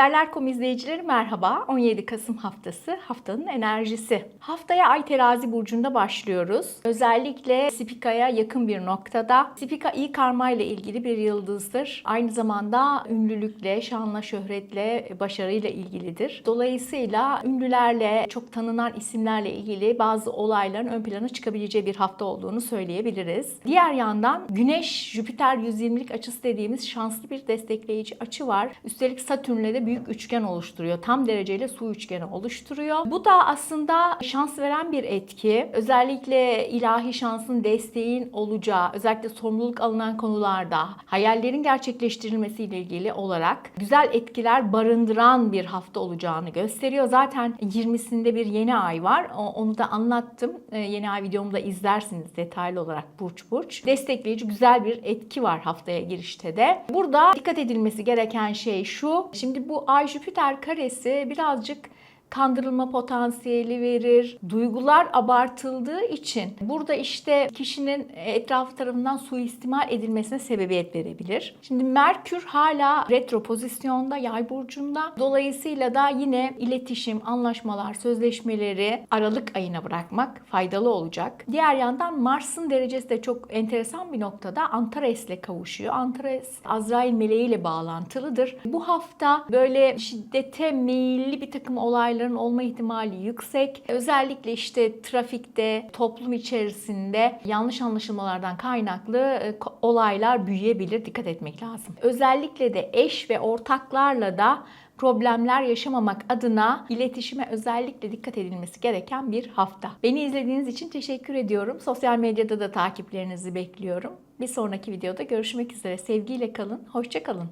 Haberler.com izleyicileri merhaba. 17 Kasım haftası haftanın enerjisi. Haftaya Ay Terazi burcunda başlıyoruz. Özellikle Spika'ya yakın bir noktada. Spika iyi karma ile ilgili bir yıldızdır. Aynı zamanda ünlülükle, şanla, şöhretle, başarıyla ilgilidir. Dolayısıyla ünlülerle, çok tanınan isimlerle ilgili bazı olayların ön plana çıkabileceği bir hafta olduğunu söyleyebiliriz. Diğer yandan Güneş Jüpiter 120'lik açısı dediğimiz şanslı bir destekleyici açı var. Üstelik Satürn'le de büyük üçgen oluşturuyor. Tam dereceyle su üçgeni oluşturuyor. Bu da aslında şans veren bir etki. Özellikle ilahi şansın desteğin olacağı, özellikle sorumluluk alınan konularda hayallerin gerçekleştirilmesiyle ilgili olarak güzel etkiler barındıran bir hafta olacağını gösteriyor. Zaten 20'sinde bir yeni ay var. Onu da anlattım. Ee, Yeni ay videomu da izlersiniz detaylı olarak burç burç. Destekleyici güzel bir etki var haftaya girişte de. Burada dikkat edilmesi gereken şey şu. Şimdi bu Ay Jüpiter karesi birazcık kandırılma potansiyeli verir. Duygular abartıldığı için burada işte kişinin etrafı tarafından suistimal edilmesine sebebiyet verebilir. Şimdi Merkür hala retro pozisyonda yay burcunda. Dolayısıyla da yine iletişim, anlaşmalar, sözleşmeleri Aralık ayına bırakmak faydalı olacak. Diğer yandan Mars'ın derecesi de çok enteresan bir noktada Antares'le kavuşuyor. Antares Azrail meleğiyle bağlantılıdır. Bu hafta böyle şiddete meyilli bir takım olayların olma ihtimali yüksek. Özellikle işte trafikte, toplum içerisinde yanlış anlaşılmalardan kaynaklı e, olaylar büyüyebilir. Dikkat etmek lazım. Özellikle de eş ve ortaklarla da problemler yaşamamak adına iletişime özellikle dikkat edilmesi gereken bir hafta. Beni izlediğiniz için teşekkür ediyorum. Sosyal medyada da takiplerinizi bekliyorum. Bir sonraki videoda görüşmek üzere. Sevgiyle kalın, hoşça kalın.